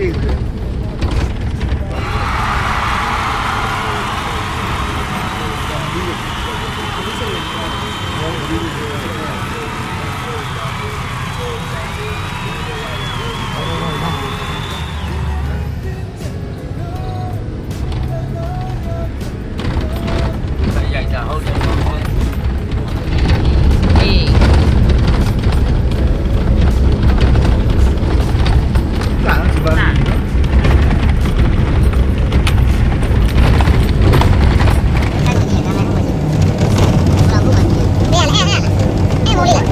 ကြ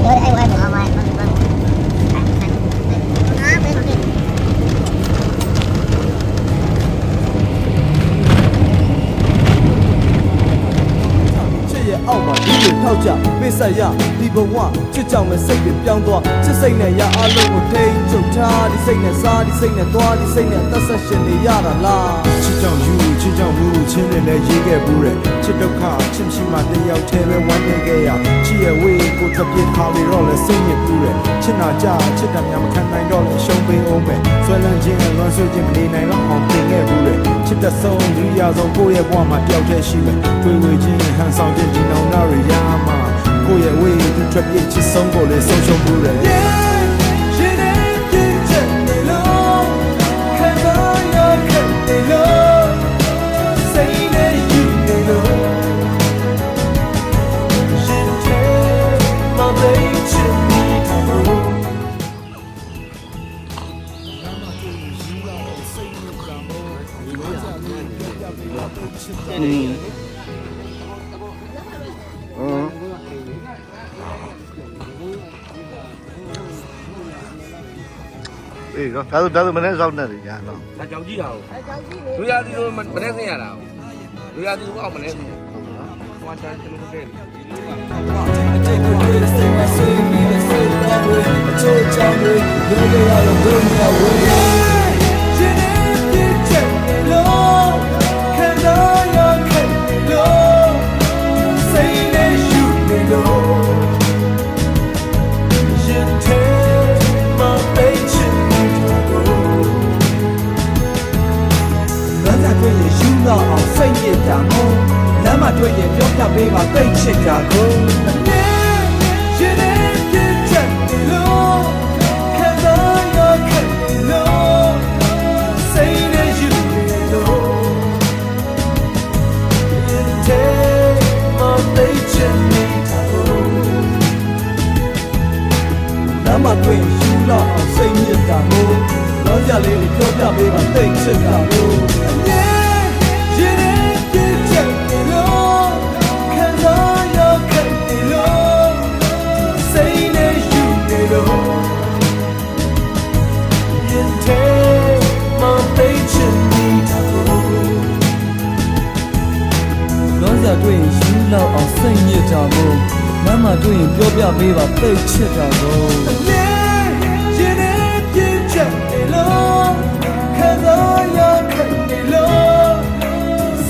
ချ ထောက်ကြပိဆက်ရဒီဘဝချစ်ကြောင်မဲ့စိတ်တွေပြောင်းသွားချစ်စိတ်နဲ့ရအလုံးကိုထိန်ချုပ်ထားဒီစိတ်နဲ့စားဒီစိတ်နဲ့သွားဒီစိတ်နဲ့သက်ဆက်ရှင်နေရတာလားချစ်ကြောင်ယူချစ်ကြောင်မှုချင်းနဲ့လည်းရေးခဲ့ဘူးတဲ့ချစ်ဒုက္ခချစ်မရှိမှတယောက်တည်းပဲဝမ်းနေခဲ့ရချစ်ရဲ့ဝေးကိုထွက်ပြေးခါပြီးတော့လည်းစိတ်ညစ်ဘူးတဲ့ချစ်နာကြချစ်တယ်များမခံနိုင်တော့လည်းရှုံးပေးအောင်မယ်ဆွဲလန်းခြင်းလွန်ဆွေးခြင်းမနေနိုင်တော့အောင်ပြင်ခဲ့ဘူးတဲ့ချစ်တဲ့ဆုံးဒုရဆုံးကိုယ့်ရဲ့ဘဝမှာတယောက်တည်းရှိမယ်တွေ့ဝေခြင်းဟန်ဆောင်ခြင်းဒီနောင်နာရရမှာ ကိုယ့်ရဲ့ဝေးသူထွက်ပြေးချစ်ဆုံးကိုလည်းဆုံးရှုံးဘူးတဲ့ရှင် အေးတော့ဒါဆိုဒါဆိုမနေ့စောက်နေတယ်ညာတော့ဒါကြောင်ကြည့်တာဟုတ်လူရသည်တို့မနေ့ဆင်းရတာလူရသည်တို့အောက်မနေ့ဆင်းရဟိုတန်းကျွန်တော်တို့တဲ့ရှင် စိတ်ညစ်တာမို့လမ်းမတွေ့ရင်ပြောပြပေးပါသိချစ်တာကိုရှင်နဲ့ပြည့်ချက်နေလို့ခံစားရခဲ့နေလို့ say that you know it take my nature me to လမ်းမတွေ့ယူတော့အောင်စိတ်ညစ်တာမို့လောကြလေးကိုပြောပြပေးပါသိချစ်တာမို့အမြဲ လောစာတွေ့ရင်ယူလောက်အောင်စိတ်ညစ်တာမို့လမ်းမှာတွေ့ရင်ပြောပြပေးပါသိချစ်တာကိုရင်နဲ့ပြည့်ချက်နေလို့ခံစားရခဲ့နေလို့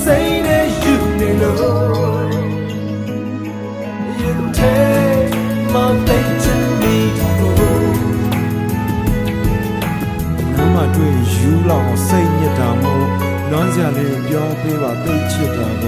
စိတ်နဲ့ယူနေလို့ You take my nature me to နားမတွေ့ယူလောက်အောင်စိတ်ညစ်တာမို့လွမ်းစရာလေးကိုပြောပေးပါသိချစ်တာပေါ့